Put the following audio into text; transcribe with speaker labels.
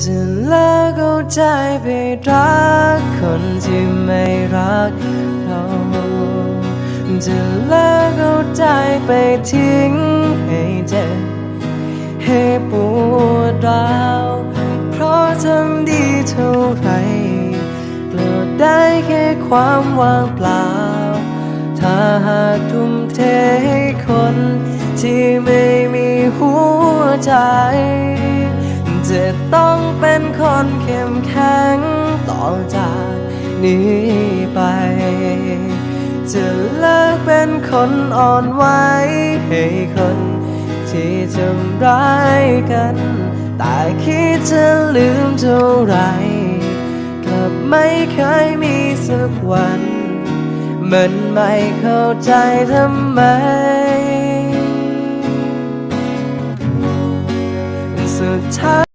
Speaker 1: จะเลิกเอาใจไปรักคนที่ไม่รักเราจะเลิกเอาใจไปทิ้งให้เจ็บให้ปวดร้าวเพราะทำดีเท่าไรเปลือได้แค่ความว่างเปล่า ถ้าหากทุ่มเทให้คนที่ไม่มีหัวใจ จะต้องเป็นคนเข้มแข็งต่อจากนี้ไป จะเลิกเป็นคนอ่อนไหวให้คนที่ทำร้ายกัน แต่คิดจะลืมเท่าไหรกลับไม่เคยมีสักวัน มันไม่เข้าใจทำไมสุดท้าย